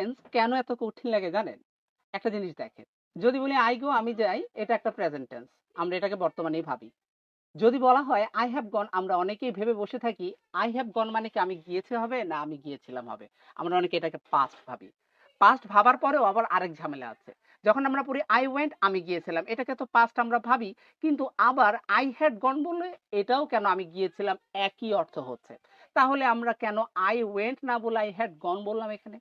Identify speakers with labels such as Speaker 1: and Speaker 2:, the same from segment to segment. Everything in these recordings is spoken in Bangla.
Speaker 1: টেন্স কেন এত কঠিন লাগে জানেন? একটা জিনিস দেখেন, যদি বলি আই গো আমি যাই, এটা একটা প্রেজেন্ট টেন্স আমরা এটাকে বর্তমানেই ভাবি। যদি বলা হয় আই হ্যাভ গন আমরা অনেকেই ভেবে বসে থাকি আই হ্যাভ গন মানে কি আমি গিয়েছি হবে না আমি গিয়েছিলাম হবে? আমরা অনেকে এটাকে পাস্ট ভাবি। পাস্ট ভাবার পরেও আবার আরেক ঝামেলা আছে। যখন আমরা পড়ি আই ওয়েন্ট আমি গিয়েছিলাম, এটাকে তো পাস্ট আমরা ভাবি, কিন্তু আবার আই হ্যাড গন বললে এটাও কেন আমি গিয়েছিলাম, একই অর্থ হচ্ছে। তাহলে আমরা কেন আই ওয়েন্ট না বলে আই হ্যাড গন বললাম এখানে?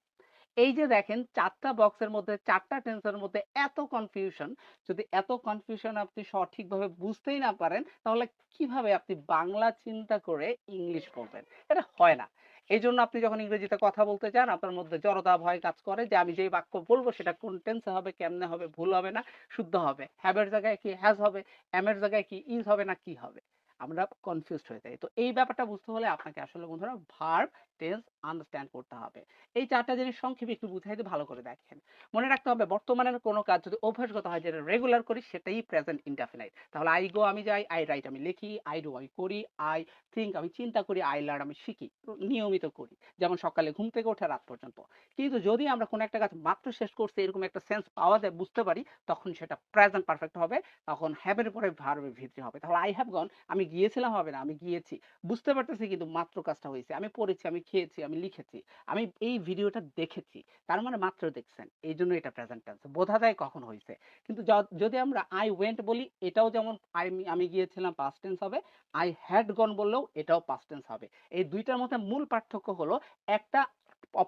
Speaker 1: এই যে দেখেন চারটা বক্সের মধ্যে, চারটা টেন্সের মধ্যে এত কনফিউশন যদি এত কনফিউশন আপনি সঠিকভাবে বুঝতেই না পারেন, তাহলে কীভাবে আপনি বাংলা চিন্তা করে ইংলিশ বলবেন এটা হয় না। এই জন্য আপনি যখন ইংরেজিতে কথা বলতে চান, আপনার মধ্যে জড়তা ভয় কাজ করে যে আমি যেই বাক্য বলব সেটা কোন টেন্সে হবে, কেমনে হবে, ভুল হবে না, শুদ্ধ হবে। হ্যাবের জায়গায় কি হ্যাজ হবে এমের জায়গায় কি ইজ হবে না কি হবে? আমরা কনফিউজড হয়ে যাই। তো এই ব্যাপারটা বুঝতে হলে আপনাকে আসলে বন্ধুরা ভার্ব টেন্স আন্ডারস্ট্যান্ড করতে হবে। এই চারটা জিনিস সংক্ষেপে একটু বুঝাইতে ভালো করে দেখেন। মনে রাখতে হবে, বর্তমানের কোনো কাজ যদি অভ্যাসগত হয়, যেটা রেগুলার করি, সেটাই প্রেজেন্ট ইনডেফিনাইট তাহলে আই গো আমি যাই আই রাইট আমি লিখি আই ডু আমি করি আই থিঙ্ক আমি চিন্তা করি আই লার্ন আমি শিখি, নিয়মিত করি, যেমন সকালে ঘুম থেকে ওঠে রাত পর্যন্ত। কিন্তু যদি আমরা কোনো একটা কাজ মাত্র শেষ করছি, এরকম একটা সেন্স পাওয়া যায়, বুঝতে পারি, তখন সেটা প্রেজেন্ট পারফেক্ট হবে, তখন হ্যাবের পরে ভার্বের ভিত্তি হবে। তাহলে আই হ্যাভ গন আমি গিয়েছিলাম, হবে না, আমি গিয়েছি। বুঝতে পারতেছি কিন্তু মাত্র কাজটা হয়েছে, আমি পড়েছি, আমি খেয়েছি আমি লিখেছি, আমি এই ভিডিওটা দেখেছি। তার মানে মাত্র দেখছেন এই জন্য এটা প্রেজেন্ট টেন্স বোঝা যায় কখন হয়েছে কিন্তু যদি আমরা আই ওয়েন্ট বলি, এটাও যেমন আমি আমি গিয়েছিলাম পাস্ট টেন্স হবে আই হ্যাড গন বললেও এটাও পাস্ট টেন্স হবে। এই দুইটার মধ্যে মূল পার্থক্য হলো, একটা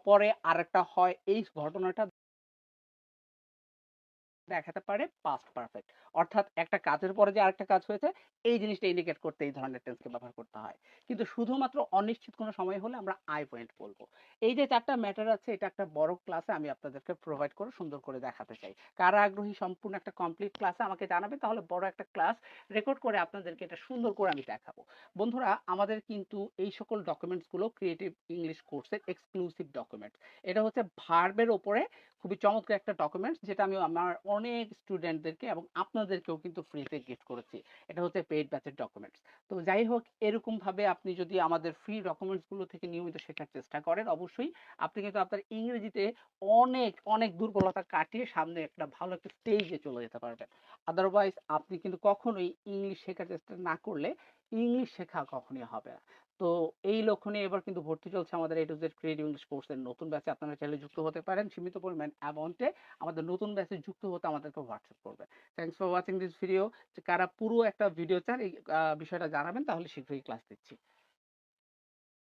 Speaker 1: পরে আরেকটা হয়, এই ঘটনাটা দেখাতে পারে পাস্ট পারফেক্ট অর্থাৎ একটা কাজের পরে যে আরেকটা কাজ হয়েছে, এই জিনিসটা ইন্ডিকেট করতে এই ধরনের টেন্সকে ব্যবহার করতে হয়। কিন্তু শুধুমাত্র অনিশ্চিত কোনো সময় হলে আমরা আই পয়েন্ট বলব। এই যে চারটা ম্যাটার আছে, এটা একটা বড় ক্লাসে আমি আপনাদেরকে প্রোভাইড করে সুন্দর করে দেখাতে চাই। কারা আগ্রহী সম্পূর্ণ একটা কমপ্লিট ক্লাসে আমাকে জানাবে তাহলে বড় একটা ক্লাস রেকর্ড করে আপনাদেরকে এটা সুন্দর করে আমি দেখাবো। বন্ধুরা, আমাদের কিন্তু এই সকল ডকুমেন্টসগুলো ক্রিয়েটিভ ইংলিশ কোর্সের এক্সক্লুসিভ ডকুমেন্টস এটা হচ্ছে ভার্বের ওপরে খুবই চমৎকার একটা ডকুমেন্টস যেটা আমি আমার অনেক স্টুডেন্টদেরকে এবং আপনাদেরকেও কিন্তু ফ্রিতে গিফট করেছি। এটা হচ্ছে পেইড ব্যাচের ডকুমেন্টস। তো যাই হোক, এরকম ভাবে আপনি যদি আমাদের ফ্রি ডকুমেন্টসগুলো থেকে নিয়মিত শেখার চেষ্টা করেন, অবশ্যই আপনি কিন্তু আপনার ইংরেজিতে অনেক অনেক দুর্বলতা কাটিয়ে সামনে একটা ভালো একটা স্টেজে চলে যেতে পারবেন। আদারওয়াইজ আপনি কিন্তু কখনোই ইংলিশ শেখার চেষ্টা না করলে ইংলিশ শেখা কখনোই হবে না। তো এই লক্ষ্য নিয়ে এবার কিন্তু ভর্তি চলছে আমাদের A to Z creative English কোর্সের নতুন ব্যাচে আপনারা চাইলে যুক্ত হতে পারেন সীমিত পরিমাণ অ্যামাউন্টে আমাদের নতুন ব্যাচে যুক্ত হতে আমাদেরকে হোয়াটসঅ্যাপ করবে। Thanks for watching this video কারা পুরো একটা ভিডিও চান এই বিষয়টা জানাবেন, তাহলে শীঘ্রই ক্লাস দিচ্ছি।